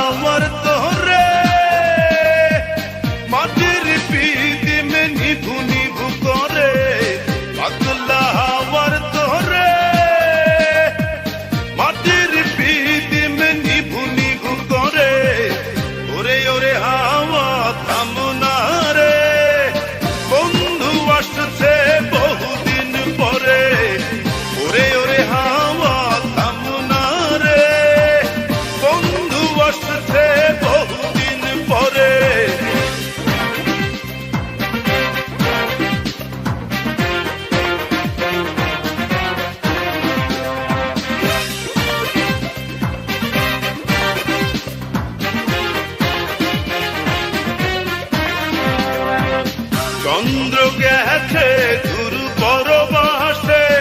আমার তোরে মাটির পিদিমে নিভু নিভু করে। পাতলা চন্দ্র গেছে গুরু পরবাসে।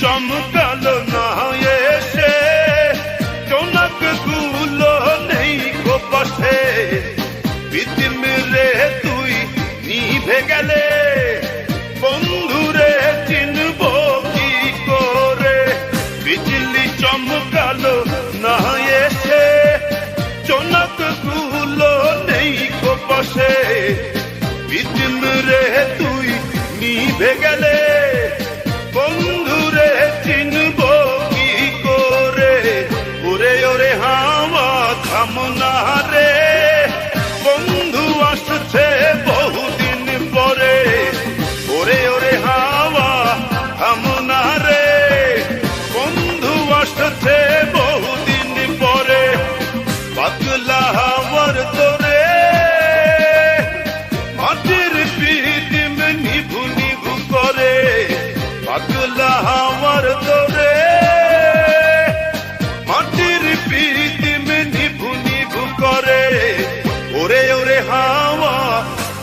চমকালো না এসে চমকগুলো নেই গো পাশে বিদিম রে তুই নিভে গেলে বন্ধুরে চিনব কি করে বিজলি চমকালো না এসে চমকগুলো নেই গো পাশে বিদিম রে তুই নিভে গেলে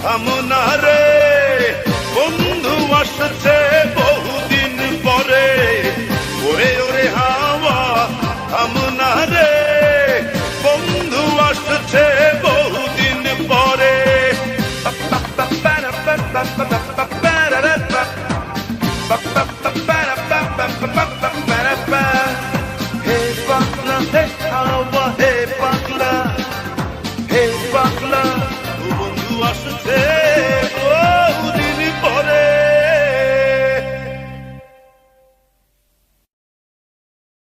থামো না রে বন্ধু আসছে বহুদিন পরে। ওরে ওরে হাওয়া থামো